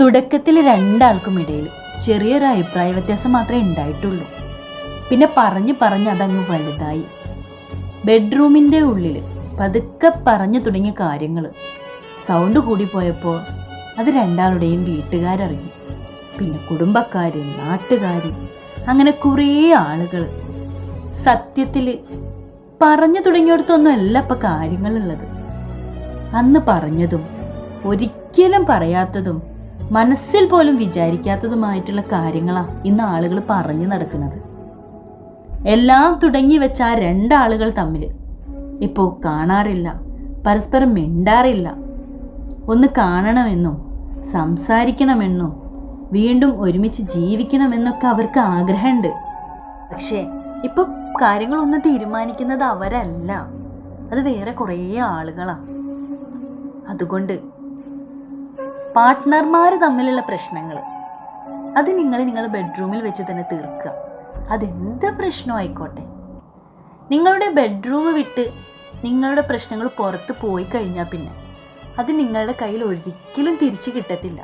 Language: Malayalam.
തുടക്കത്തിൽ രണ്ടാൾക്കും ഇടയിൽ ചെറിയൊരു അഭിപ്രായ വ്യത്യാസം മാത്രമേ ഉണ്ടായിട്ടുള്ളൂ. പിന്നെ പറഞ്ഞു പറഞ്ഞ് അതങ്ങ് വലുതായി. ബെഡ്റൂമിന്റെ ഉള്ളിൽ പതുക്കെ പറഞ്ഞു തുടങ്ങിയ കാര്യങ്ങൾ സൗണ്ട് കൂടി പോയപ്പോൾ അത് രണ്ടാളുടെയും വീട്ടുകാരറിഞ്ഞു. പിന്നെ കുടുംബക്കാർ നാട്ടുകാർ അങ്ങനെ കുറേ ആളുകൾ സത്യത്തിൽ പറഞ്ഞു തുടങ്ങിയിടത്തൊന്നും അല്ല ഇപ്പം കാര്യങ്ങളുള്ളത്. അന്ന് പറഞ്ഞതും ഒരിക്കലും പറയാത്തതും മനസ്സിൽ പോലും വിചാരിക്കാത്തതുമായിട്ടുള്ള കാര്യങ്ങളാണ് ഇന്ന് ആളുകൾ പറഞ്ഞു നടക്കുന്നത്. എല്ലാം തുടങ്ങി വെച്ച ആ രണ്ടാളുകൾ തമ്മിൽ ഇപ്പോൾ കാണാറില്ല പരസ്പരം മിണ്ടാറില്ല. ഒന്ന് കാണണമെന്നും സംസാരിക്കണമെന്നും വീണ്ടും ഒരുമിച്ച് ജീവിക്കണമെന്നൊക്കെ അവർക്ക് ആഗ്രഹമുണ്ട്. പക്ഷേ ഇപ്പൊ കാര്യങ്ങളൊന്നും തീരുമാനിക്കുന്നത് അവരല്ല. അത് വേറെ കുറേ ആളുകളാണ് അതുകൊണ്ട് പാർട്ട്ണർമാർ തമ്മിലുള്ള പ്രശ്നങ്ങൾ അത് നിങ്ങൾ നിങ്ങളുടെ ബെഡ്റൂമിൽ വെച്ച് തന്നെ തീർക്കുക. അതെന്ത് പ്രശ്നം ആയിക്കോട്ടെ. നിങ്ങളുടെ ബെഡ്റൂം വിട്ട് നിങ്ങളുടെ പ്രശ്നങ്ങൾ പുറത്ത് പോയി കഴിഞ്ഞാൽ പിന്നെ അത് നിങ്ങളുടെ കയ്യിൽ ഒരിക്കലും തിരിച്ചു കിട്ടത്തില്ല.